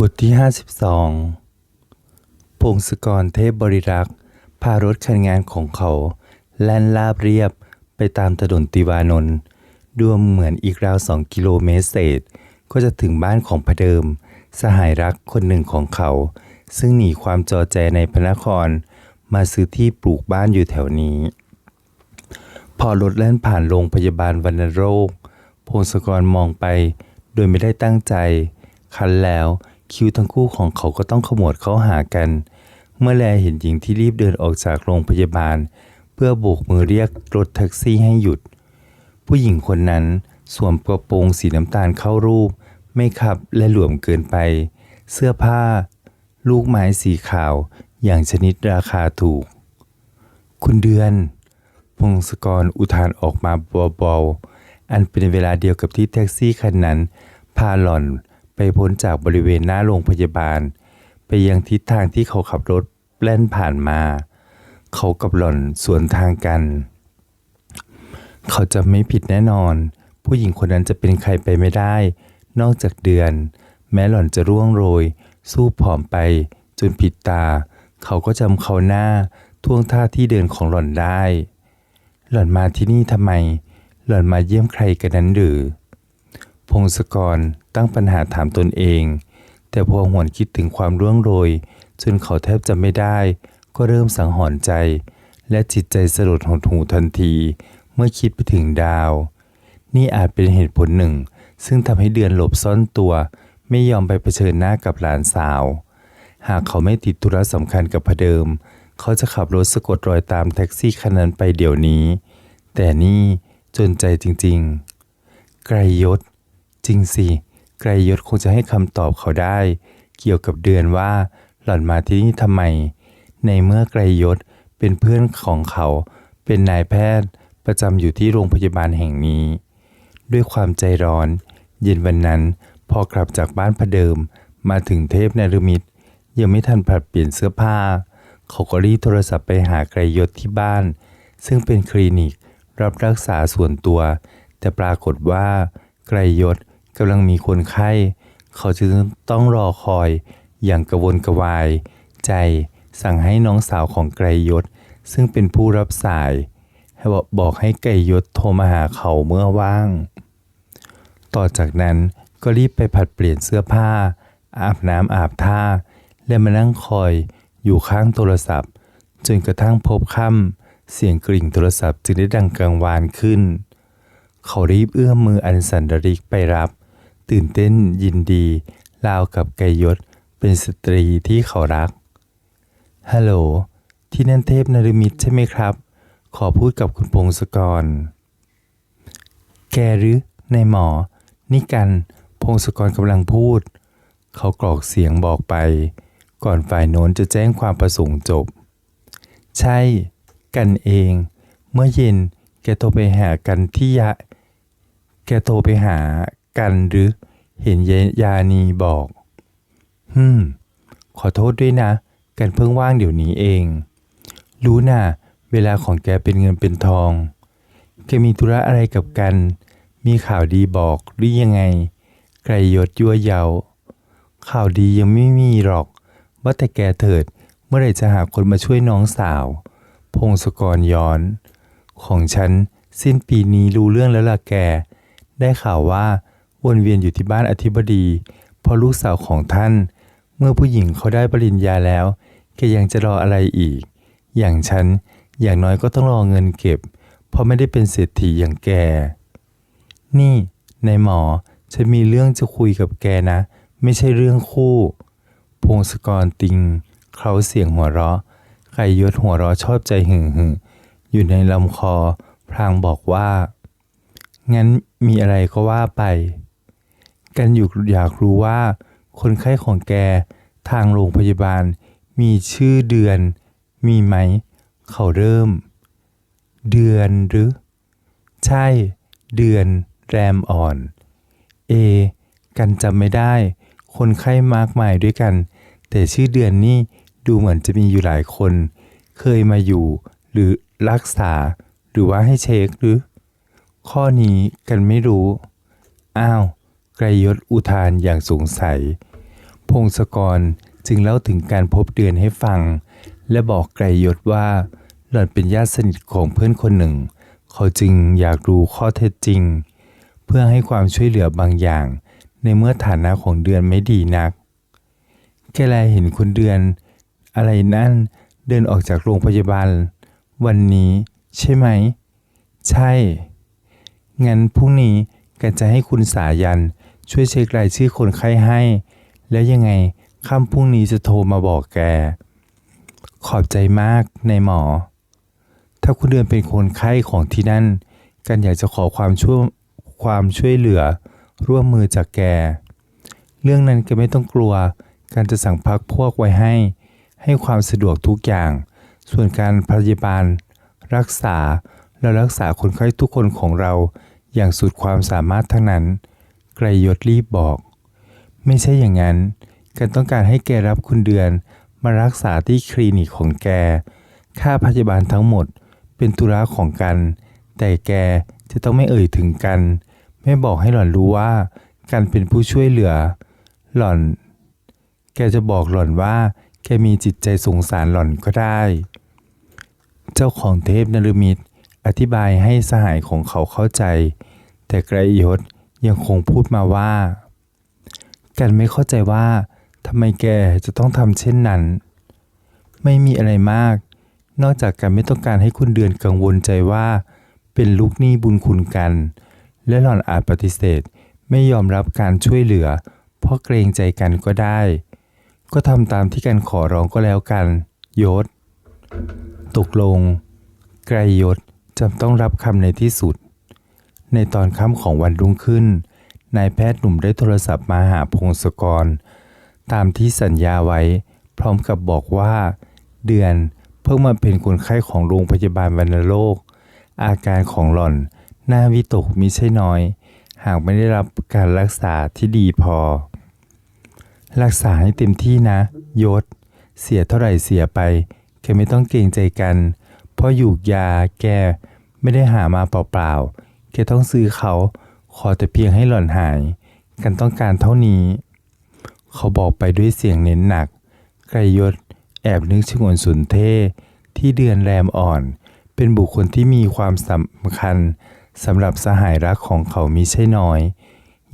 บทที่ 52 พงศกรเทพบริรักษ์พารถคันงานของเขา แล่นลาบเรียบไปตามถนนติวานนท์ดูเหมือนอีกราวสองกิโลเมตรเศษ ก็จะถึงบ้านของพระเดิม สหายรักคนหนึ่งของเขา ซึ่งหนีความจอแจในพระนคร มาซื้อที่ปลูกบ้านอยู่แถวนี้ พอรถแล่นผ่านโรงพยาบาลวัณโรค พงศกรมองไป โดยไม่ได้ตั้งใจ คันแล้ว คิ้วทั้งคู่ของเขาก็ต้องขมวดเข้าหากัน เมื่อแลเห็นหญิงที่รีบเดินออกจากโรงพยาบาล เพื่อโบกมือเรียกรถแท็กซี่ให้หยุด ผู้หญิงคนนั้นสวมกระโปรงสีน้ำตาลเข้ารูป ไม่ขับและหลวมเกินไป เสื้อผ้า ลูกไม้สีขาวอย่างชนิดราคาถูก คุณเดือน พงศกรอุทานออกมาเบาๆอันเป็นเวลาเดียวกับที่แท็กซี่คันนั้น พาหล่อน ไปพ้นจากบริเวณหน้าโรงพยาบาล ไปยังทิศทางที่เขาขับรถแล่นผ่านมา เขากับหล่อนสวนทางกัน เขาจะไม่ผิดแน่นอน ผู้หญิงคนนั้นจะเป็นใครไปไม่ได้ นอกจากเดือน แม้หล่อนจะร่วงโรย สู้ผอมไป จนผิดตา เขาก็จำเขาหน้าท่วงท่าที่เดินของหล่อนได้ หล่อนมาที่นี่ทำไม หล่อนมาเยี่ยมใครกันนั้นหรือ พงศกรตั้งปัญหาถามตนเอง แต่พอหวนคิดถึงความร่วงโรย จนเขาแทบจะไม่ได้ ก็เริ่มสังหรณ์ใจ และจิตใจสลดหดหูทันที เมื่อคิดไปถึงดาว นี่อาจเป็นเหตุผลหนึ่ง ซึ่งทำให้เดือนหลบซ่อนตัว ไม่ยอมไปเผชิญหน้ากับหลานสาว หากเขาไม่ติดธุระสำคัญกับพเดิม เขาจะขับรถสะกดรอยตามแท็กซี่คันนั้นไปเดี๋ยวนี้ แต่นี่จนใจจริง ๆ ไกรยศ จริงสิ ไกรยศคงจะให้คำตอบเขาได้ เกี่ยวกับเดือนว่า หล่อนมาที่นี่ทำไม ในเมื่อไกรยศเป็นเพื่อนของเขา เป็นนายแพทย์ประจำอยู่ที่โรงพยาบาลแห่งนี้ ด้วยความใจร้อน เย็นวันนั้นพอกลับจากบ้านพระเดิมมาถึงเทพนรมิตยังไม่ทันผลัดเปลี่ยนเสื้อผ้า เขาก็รีบโทรศัพท์ไปหาไกรยศที่บ้าน ซึ่งเป็นคลินิกรับรักษาส่วนตัว แต่ปรากฏว่าไกรยศ กำลังมีคนไข้ เขาจึงต้องรอคอยอย่างกระวนกระวาย ใจสั่งให้น้องสาวของไกรยศ ซึ่งเป็นผู้รับสาย ให้บอกให้ไกรยศโทรมาหาเขาเมื่อว่าง ต่อจากนั้นก็รีบไปผัดเปลี่ยนเสื้อผ้า อาบน้ำอาบท่า และมานั่งคอยอยู่ข้างโทรศัพท์ จนกระทั่งพบค่ำเสียงกริ่งโทรศัพท์จึงได้ดังกังวานขึ้น เขารีบเอื้อมมืออันสันดริกไปรับ ตื่นเต้นยินดีราวกับไกยศเป็นสตรีที่เขารัก ฮัลโหล ที่นั่นเทพนรมิตใช่ไหมครับ ขอพูดกับคุณพงศกร แกหรือในหมอ นี่กัน พงศกรกำลังพูด เขากรอกเสียงบอกไป ก่อนฝ่ายโน้นจะแจ้งความประสงค์จบ ใช่ กันเอง เมื่อเย็น แกโทรไปหากันที่ยะ แกโทรไปหา กันหรือ เห็นยานีบอก ฮึมขอโทษด้วยนะ กันเพิ่งว่างเดี๋ยวนี้เอง รู้น่ะ เวลาของแกเป็นเงินเป็นทอง แกมีธุระอะไรกับกัน มีข่าวดีบอกหรือยังไง ไกรยศยั่วเยา ข่าวดียังไม่มีหรอก ว่าแต่แกเถิด เมื่อไหร่จะหาคนมาช่วยน้องสาว พงศกรย้อน ของฉันสิ้นปีนี้รู้เรื่องแล้วล่ะแก ได้ข่าวว่า วนเวียนอยู่ที่บ้านอธิบดีเพราะลูกสาวของท่าน เมื่อผู้หญิงเขาได้ปริญญาแล้วแกยังจะรออะไรอีก อย่างฉันอย่างน้อยก็ต้องรอเงินเก็บ เพราะไม่ได้เป็นเศรษฐีอย่างแก นี่นายหมอฉันมีเรื่องจะคุยกับแกนะ ไม่ใช่เรื่องคู่ พงศกรติงเขาเสียงหัวเราะไก่ยศหัวเราะชอบใจหึ่งหึงอยู่ในลำคอพลางบอกว่า งั้นมีอะไรก็ว่าไป กันอยู่อยากรู้ว่า คนไข้ของแกทางโรงพยาบาล มีชื่อเดือน มีไหม เขาเริ่ม เดือนหรือ ใช่ เดือนแรมอ่อน เอ กันจำไม่ได้ คนไข้มากมายด้วยกัน แต่ชื่อเดือนนี่ดูเหมือนจะมีอยู่หลายคน เคยมาอยู่ หรือรักษา หรือว่าให้เช็คหรือ ข้อนี้กันไม่รู้ อ้าว ไกรยศอุทานอย่างสงสัย พงศกรจึงเล่าถึงการพบเดือนให้ฟัง และบอกไกรยศว่า หล่อนเป็นญาติสนิทของเพื่อนคนหนึ่ง เขาจึงอยากรู้ข้อเท็จจริง เพื่อให้ความช่วยเหลือบางอย่าง ในเมื่อฐานะของเดือนไม่ดีนัก แกแลเห็นคุณเดือน อะไรนั่นเดินออกจากโรงพยาบาล วันนี้ใช่ไหม ใช่ งั้นพรุ่งนี้กันจะให้คุณสายัน ช่วยเช็ครายชื่อคนไข้ให้ แล้วยังไงค่ำพรุ่งนี้จะโทรมาบอกแก ขอบใจมากในายหมอ ถ้าคุณเดือนเป็นคนไข้ของที่นั่น กันอยากจะขอความช่วยความช่วยเหลือ ร่วมมือจากแก เรื่องนั้นแกไม่ต้องกลัว การจะสั่งพักพวกไว้ให้ ให้ความสะดวกทุกอย่าง ส่วนการพยาบาล รักษาและรักษาคนไข้ทุกคนของเราอย่างสุดความสามารถทั้งนั้น ไกรยศรีบบอก ไม่ใช่อย่างนั้นกันต้องการให้แกรับคุณเดือนมารักษาที่คลินิกของแก ค่าพยาบาลทั้งหมดเป็นธุระของกัน แต่แกจะต้องไม่เอ่ยถึงกัน ไม่บอกให้หล่อนรู้ว่ากันเป็นผู้ช่วยเหลือ หล่อน แกจะบอกหล่อนว่า แกมีจิตใจสงสารหล่อนก็ได้ เจ้าของเทพนรมิตรอธิบายให้สหายของเขาเข้าใจ แต่ไกรยศ ยังคงพูดมาว่า กันไม่เข้าใจว่าทำไมแกจะต้องทำเช่นนั้น ไม่มีอะไรมาก นอกจากกันไม่ต้องการให้คุณเดือนกังวลใจว่า เป็นลูกหนี้บุญคุณกัน และหล่อนอาจปฏิเสธ ไม่ยอมรับการช่วยเหลือ เพราะเกรงใจกันก็ได้ ก็ทำตามที่กันขอร้องก็แล้วกันยศ ตกลง ไกรยศจำต้องรับคำในที่สุด ในตอนค่ำของวันรุ่งขึ้น นายแพทย์หนุ่มได้โทรศัพท์มาหาพงศกร ตามที่สัญญาไว้ พร้อมกับบอกว่า เดือนเพิ่งมาเป็นคนไข้ของโรงพยาบาลวัณโรค อาการของหล่อนน่าวิตกมิใช่น้อย หากไม่ได้รับการรักษาที่ดีพอ รักษาให้เต็มที่นะ ยศ เสียเท่าไหร่เสียไป แกไม่ต้องเกรงใจกัน เพราะอยู่ยาแกไม่ได้หามาเปล่าๆ แกต้องซื้อเขา ขอแต่เพียงให้หล่อนหาย กันต้องการเท่านี้ เขาบอกไปด้วยเสียงเน้นหนัก ไกรยศ แอบนึกชงวนสุนเทที่เดือนแรมอ่อน เป็นบุคคลที่มีความสำคัญสำหรับสหายรักของเขามีใช่น้อย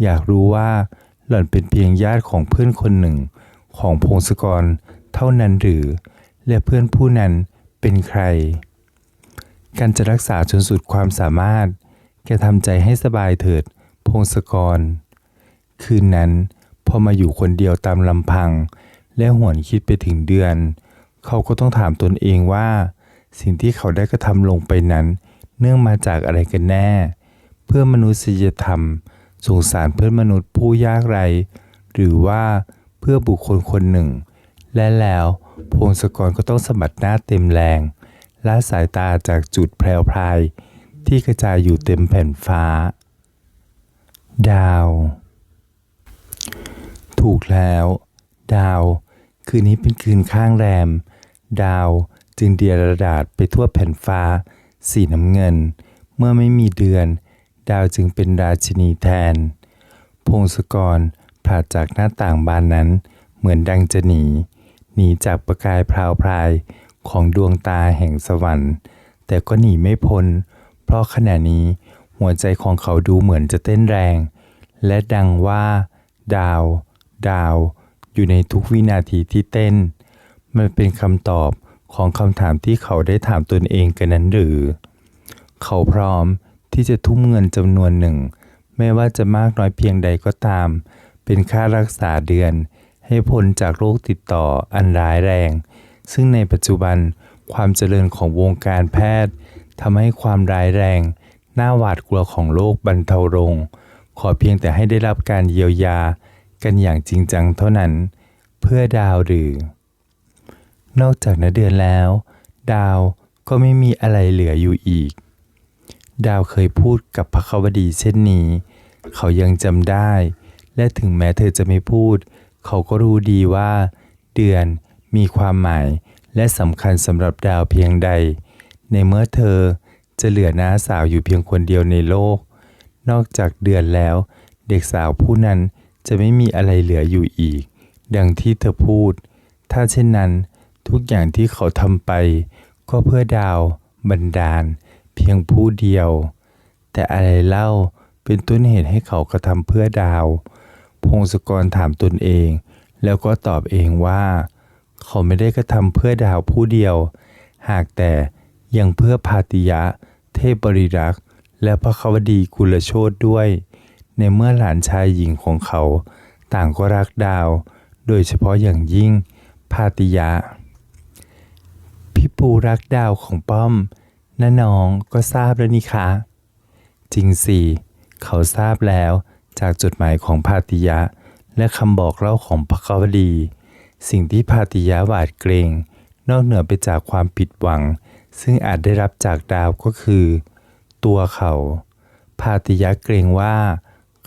อยากรู้ว่าหล่อนเป็นเพียงญาติของเพื่อนคนหนึ่ง ของพงศกรเท่านั้นหรือ และเพื่อนผู้นั้นเป็นใคร การจะรักษาจนสุดความสามารถ แกทำใจให้สบายเถิด พงศกร คืนนั้นพอมาอยู่คนเดียวตามลำพัง และหวนคิดไปถึงเดือน เขาก็ต้องถามตนเองว่า สิ่งที่เขาได้กระทำลงไปนั้น เนื่องมาจากอะไรกันแน่ เพื่อมนุษยธรรม สงสารเพื่อนมนุษย์ผู้ยากไร้หรือว่าเพื่อบุคคลคนหนึ่ง และแล้วพงศกรก็ต้องสะบัดหน้าเต็มแรงละสายตาจากจุดแพรวพราย ที่กระจายอยู่เต็มแผ่นฟ้า ดาว ถูกแล้ว ดาว คืนนี้เป็นคืนข้างแรม ดาวจึงเดียระดาษไปทั่วแผ่นฟ้า สีน้ำเงิน เมื่อไม่มีเดือน ดาวจึงเป็นราชินีแทน พงศกรผลาจากหน้าต่างบานนั้น เหมือนดังจะหนี หนีจากประกายพราวพรายของดวงตาแห่งสวรรค์ แต่ก็หนีไม่พ้น เพราะขณะนี้หัวใจของเขาดูเหมือนจะเต้นแรง และดังว่า ดาว ดาว อยู่ในทุกวินาทีที่เต้น มันเป็นคำตอบของคำถามที่เขาได้ถามตนเองกันนั้นหรือ เขาพร้อมที่จะทุ่มเงินจำนวนหนึ่ง ไม่ว่าจะมากน้อยเพียงใดก็ตาม เป็นค่ารักษาเดือน ให้พ้นจากโรคติดต่ออันร้ายแรง ซึ่งในปัจจุบันความเจริญของวงการแพทย์ ทำให้ความร้ายแรงหน้าหวาดกลัวของโรคบรรเทาลงขอเพียงแต่ให้ได้รับการเยียวยากันอย่างจริงจังเท่านั้น เพื่อดาวหรือ นอกจากนเดือนแล้ว ดาวก็ไม่มีอะไรเหลืออยู่อีก ดาวเคยพูดกับพระควดีเช่นนี้ เขายังจำได้ และถึงแม้เธอจะไม่พูด เขาก็รู้ดีว่า เดือนมีความหมายและสำคัญสำหรับดาวเพียงใด ในเมื่อเธอจะเหลือน้าสาวอยู่เพียงคนเดียวในโลก นอกจากเดือนแล้ว เด็กสาวผู้นั้นจะไม่มีอะไรเหลืออยู่อีก ดังที่เธอพูด ถ้าเช่นนั้นทุกอย่างที่เขาทำไป ก็เพื่อดาวบันดาล เพียงผู้เดียว แต่อะไรเล่าเป็นต้นเหตุให้เขากระทำเพื่อดาว พงศกรถามตนเอง แล้วก็ตอบเองว่า เขาไม่ได้กระทำเพื่อดาวผู้เดียว หากแต่ ยังเพื่อพาติยะ เทพบริรักษ์ และพระควดีกุลโชตด้วย ในเมื่อหลานชายหญิงของเขา ต่างก็รักดาว โดยเฉพาะอย่างยิ่งพาติยะ พี่ปูรักดาวของป้อมน้าน้องก็ทราบแล้วนี่คะ จริงสิ เขาทราบแล้วจากจดหมายของพาติยะ และคำบอกเล่าของพระควดี สิ่งที่พาติยะหวาดเกรง นอกเหนือไปจากความผิดหวัง ซึ่งอาจได้รับจากดาวก็คือ ตัวเขา พาติยะเกรงว่า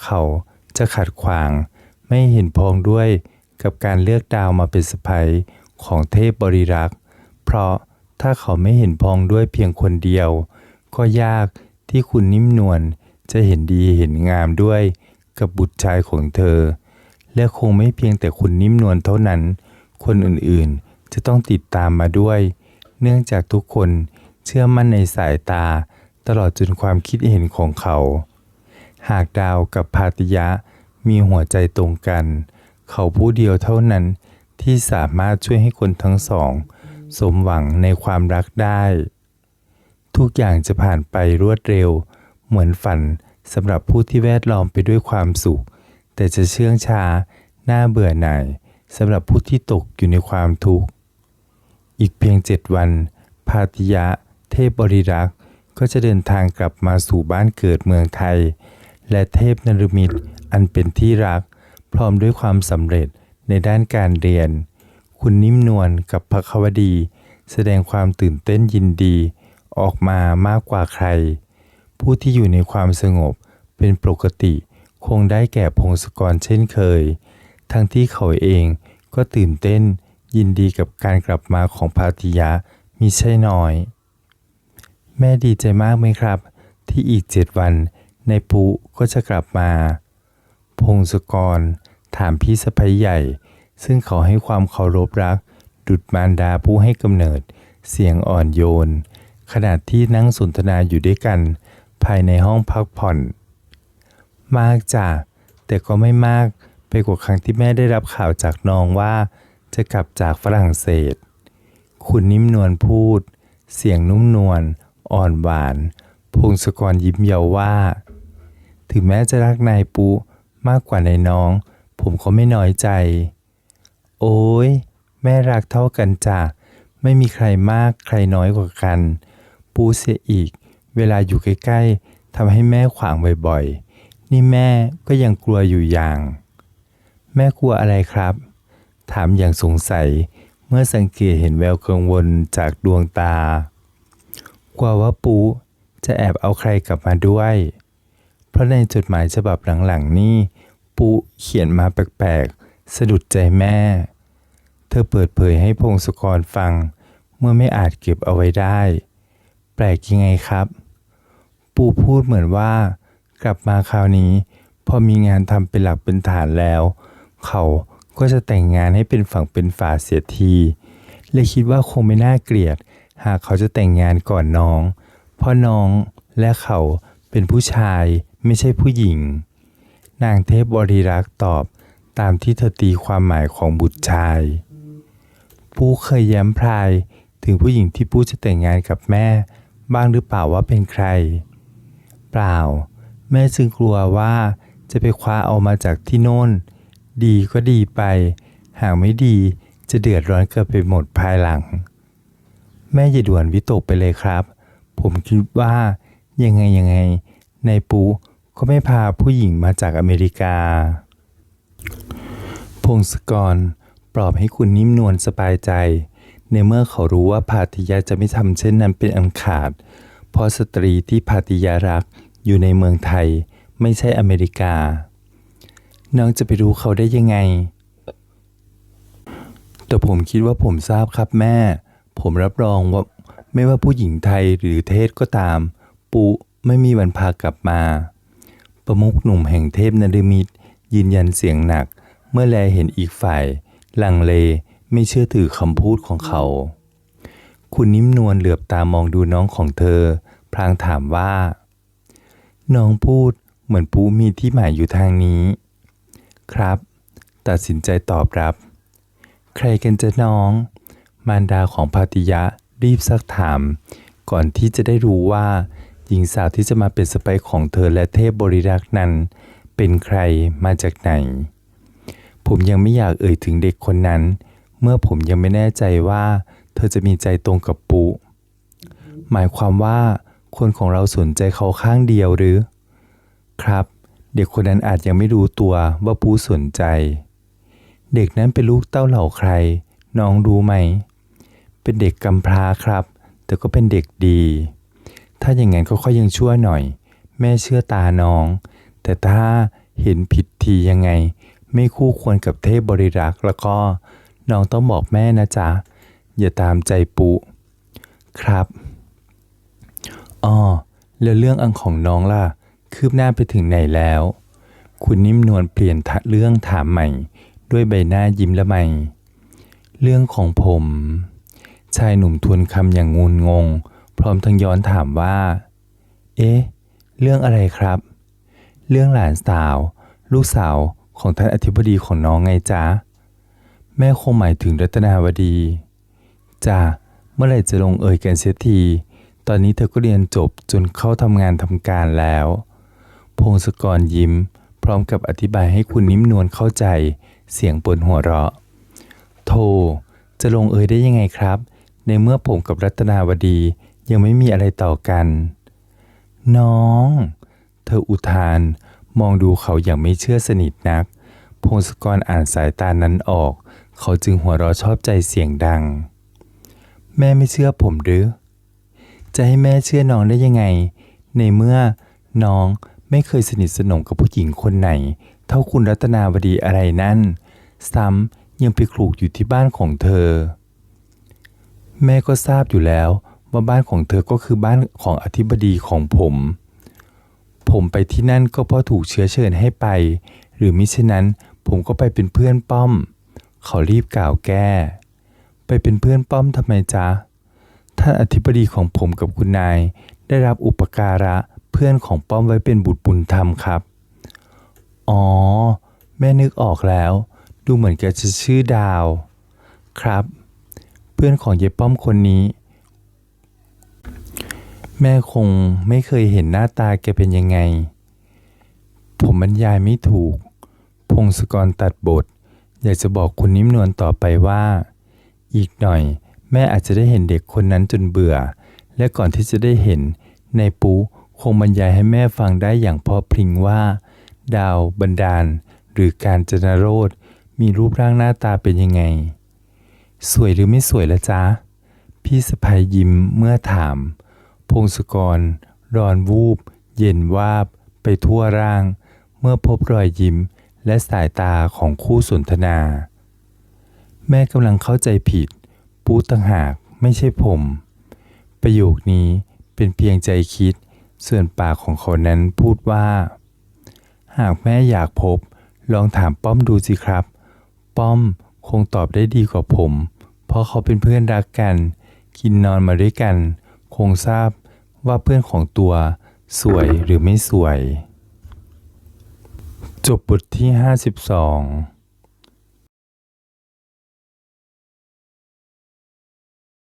เขาจะขัดขวาง ไม่เห็นพ้องด้วยกับการเลือกดาวมาเป็นสะใภ้ของเทพบริรักษ์ เพราะถ้าเขาไม่เห็นพ้องด้วยเพียงคนเดียว ก็ยากที่คุณนิ่มนวลจะเห็นดีเห็นงามด้วยกับบุตรชายของเธอ และคงไม่เพียงแต่คุณนิ่มนวลเท่านั้น คนอื่นๆจะต้องติดตามมาด้วย เนื่องจากทุกคนเชื่อมั่นในสายตาตลอดจนความคิดเห็นของเขา หากดาวกับพาติยะมีหัวใจตรงกัน เขาผู้เดียวเท่านั้นที่สามารถช่วยให้คนทั้งสอง สมหวังในความรักได้ ทุกอย่างจะผ่านไปรวดเร็ว เหมือนฝันสำหรับผู้ที่แวดล้อมไปด้วยความสุข แต่จะเชื่องช้าน่าเบื่อหน่ายสำหรับผู้ที่ตกอยู่ในความทุกข์ อีกเพียงเจ็ดวัน พาติยะ เทพบริรักษ์ก็จะเดินทางกลับมาสู่บ้านเกิดเมืองไทย และเทพนรมิตรอันเป็นที่รัก พร้อมด้วยความสำเร็จในด้านการเรียน คุณนิ่มนวลกับพระควดี แสดงความตื่นเต้นยินดี ออกมามากกว่าใคร ผู้ที่อยู่ในความสงบเป็นปกติคงได้แก่พงศกรเช่นเคย ทั้งที่เขาเองก็ตื่นเต้น ยินดีกับการกลับมาของพาติยะมิใช่น้อย แม่ดีใจมากไหมครับ ที่อีกเจ็ดวันในปุก็จะกลับมา พงศกร ถามพี่สะพ้ยใหญ่ ซึ่งเขาให้ความเคารพรัก ดุจมารดาผู้ให้กำเนิด เสียงอ่อนโยน ขณะที่นั่งสนทนาอยู่ด้วยกัน ภายในห้องพักผ่อน มากจ้ะแต่ก็ไม่มากไปกว่าครั้งที่แม่ได้รับข่าวจากน้องว่า จะกลับจากฝรั่งเศส คุณนิ่มนวลพูด เสียงนุ่มนวลอ่อนหวาน พงศกรยิ้มเยาว,ว่า ถึงแม้จะรักนายปูมากกว่านายน้อง ผมก็ไม่น้อยใจ โอ้ยแม่รักเท่ากันจ้ะ ไม่มีใครมากใครน้อยกว่ากัน ปูเสียอีก เวลาอยู่ใกล้ๆทำให้แม่ขวางบ่อยๆ นี่แม่ก็ยังกลัวอยู่อย่าง แม่กลัวอะไรครับ ถามอย่างสงสัยเมื่อสังเกตเห็นแววกังวลจากดวงตากลัวว่าปูจะแอบเอาใครกลับมาด้วย เพราะในจดหมายฉบับหลังๆนี่ปูเขียนมาแปลกๆ สะดุดใจแม่ เธอเปิดเผยให้พงศกรฟัง เมื่อไม่อาจเก็บเอาไว้ได้ แปลกยังไงครับ ปูพูดเหมือนว่า กลับมาคราวนี้ พอมีงานทำเป็นหลักเป็นฐานแล้ว เขา ก็จะแต่งงานให้เป็นฝั่งเป็นฝาเสียทีเลยคิดว่าคงไม่น่าเกลียด หากเขาจะแต่งงานก่อนน้อง เพราะน้องและเขาเป็นผู้ชายไม่ใช่ผู้หญิง นางเทพบริรักษ์ตอบตามที่เธอตีความหมายของบุตรชาย ปู้เคยย้ำพรายถึงผู้หญิงที่ปู้จะแต่งงานกับแม่ บ้างหรือเปล่าว่าเป็นใคร เปล่า แม่จึงกลัวว่าจะไปคว้าเอามาจากที่โน่น ดีก็ดีไป หากไม่ดีจะเดือดร้อนเกิดไปหมดภายหลัง แม่อย่าด่วนวิตกไปเลยครับ ผมคิดว่ายังไงยังไงนายปูก็ไม่พาผู้หญิงมาจากอเมริกา พงศกรปลอบให้คุณนิ่มนวลสบายใจ ในเมื่อเขารู้ว่าพาติยาจะไม่ทำเช่นนั้นเป็นอันขาด เพราะสตรีที่พาติยารักอยู่ในเมืองไทยไม่ใช่อเมริกา น้องจะไปรู้เขาได้ยังไง แต่ผมคิดว่าผมทราบครับแม่ ผมรับรองว่าไม่ว่าผู้หญิงไทยหรือเทศก็ตาม ปุไม่มีวันพากลับมา ประมุขหนุ่มแห่งเทพนรมิตรยืนยันเสียงหนัก เมื่อแลเห็นอีกฝ่าย ลังเลไม่เชื่อถือคำพูดของเขา คุณนิ่มนวลเหลือบตามองดูน้องของเธอ พลางถามว่า น้องพูดเหมือนปูมีที่หมายอยู่ทางนี้ ครับ ตัดสินใจตอบรับ ใครกันจะน้อง มารดาของพาติยะรีบซักถาม ก่อนที่จะได้รู้ว่า หญิงสาวที่จะมาเป็นสไปค์ของเธอและเทพบริรักษ์นั้น เป็นใครมาจากไหน ผมยังไม่อยากเอ่ยถึงเด็กคนนั้น เมื่อผมยังไม่แน่ใจว่า เธอจะมีใจตรงกับปุ หมายความว่า คนของเราสนใจเขาข้างเดียวหรือ ครับ เด็กคนนั้นอาจยังไม่รู้ตัวว่าปูสนใจ เด็กนั้นเป็นลูกเต้าเหล่าใคร น้องรู้ไหม เป็นเด็กกำพร้าครับ แต่ก็เป็นเด็กดี ถ้าอย่างนั้นก็ค่อยยังชั่วหน่อย แม่เชื่อตาน้อง แต่ถ้าเห็นผิดทียังไง ไม่คู่ควรกับเทพบริรักษ์แล้วก็น้องต้องบอกแม่นะจ๊ะ อย่าตามใจปุ ครับอ้อแล้วเรื่องอังของน้องล่ะ คืบหน้าไปถึงไหนแล้ว คุณนิ่มนวลเปลี่ยนทะเรื่องถามใหม่ ด้วยใบหน้ายิ้มละไม เรื่องของผม ชายหนุ่มทวนคำอย่างงุนงง พร้อมทั้งย้อนถามว่า เอ๊ะ เรื่องอะไรครับ เรื่องหลานสาว ลูกสาวของท่านอธิบดีของน้องไงจ๊ะ แม่คงหมายถึงรัตนาวดีจ้าเมื่อไหร่จะลงเอยกันเสียที ตอนนี้เธอก็เรียนจบจนเข้าทำงานทำการแล้ว พงศกรยิ้ม พร้อมกับอธิบายให้คุณนิ่มนวลเข้าใจ เสียงปนหัวเราะ โธ่จะลงเอยได้ยังไงครับ ในเมื่อผมกับรัตนาวดียังไม่มีอะไรต่อกัน น้อง เธออุทาน มองดูเขาอย่างไม่เชื่อสนิทนัก พงศกรอ่านสายตานั้นออก เขาจึงหัวเราะชอบใจเสียงดัง แม่ไม่เชื่อผมหรือ จะให้แม่เชื่อน้องได้ยังไง ในเมื่อน้อง ไม่เคยสนิทสนมกับผู้หญิงคนไหน เท่าคุณรัตนาวดีอะไรนั่น ซ้ำยังไปคลูกอยู่ที่บ้านของเธอ แม่ก็ทราบอยู่แล้วว่าบ้านของเธอก็คือบ้านของอธิบดีของผม ผมไปที่นั่นก็เพราะถูกเชื้อเชิญให้ไป หรือมิฉะนั้นผมก็ไปเป็นเพื่อนป้อม เขารีบกล่าวแก้ ไปเป็นเพื่อนป้อมทำไมจ๊ะ ท่านอธิบดีของผมกับคุณนายได้รับอุปการะ เพื่อนของป้อมไว้เป็นบุตรบุญธรรมครับ อ๋อ แม่นึกออกแล้ว ดูเหมือนแกจะชื่อดาว ครับ เพื่อนของเยายป้อมคนนี้ แม่คงไม่เคยเห็นหน้าตาแกเป็นยังไง ผมบรรยายไม่ถูก พงศกรตัดบท อยากจะบอกคุณนิ่มนวลต่อไปว่า อีกหน่อย แม่อาจจะได้เห็นเด็กคนนั้นจนเบื่อ และก่อนที่จะได้เห็นในปู คงบรรยายให้แม่ฟังได้อย่างพอพริงว่า ดาว บันดาล หรือการจนโรธมีรูปร่างหน้าตาเป็นยังไง สวยหรือไม่สวยละจ๊ะ พี่สะพายยิ้มเมื่อถาม พงศกรร้อนวูบ เย็นวาบ ไปทั่วร่าง เมื่อพบรอยยิ้มและสายตาของคู่สนทนา แม่กำลังเข้าใจผิด ปูต่างหากไม่ใช่ผม ประโยคนี้เป็นเพียงใจคิด ส่วนปากของเขานั้นพูดว่า หากแม่อยากพบ ลองถามป้อมดูสิครับ ป้อมคงตอบได้ดีกว่าผม เพราะเขาเป็นเพื่อนรักกัน กินนอนมาด้วยกัน คงทราบว่าเพื่อนของตัว สวยหรือไม่สวย จบบทที่ 52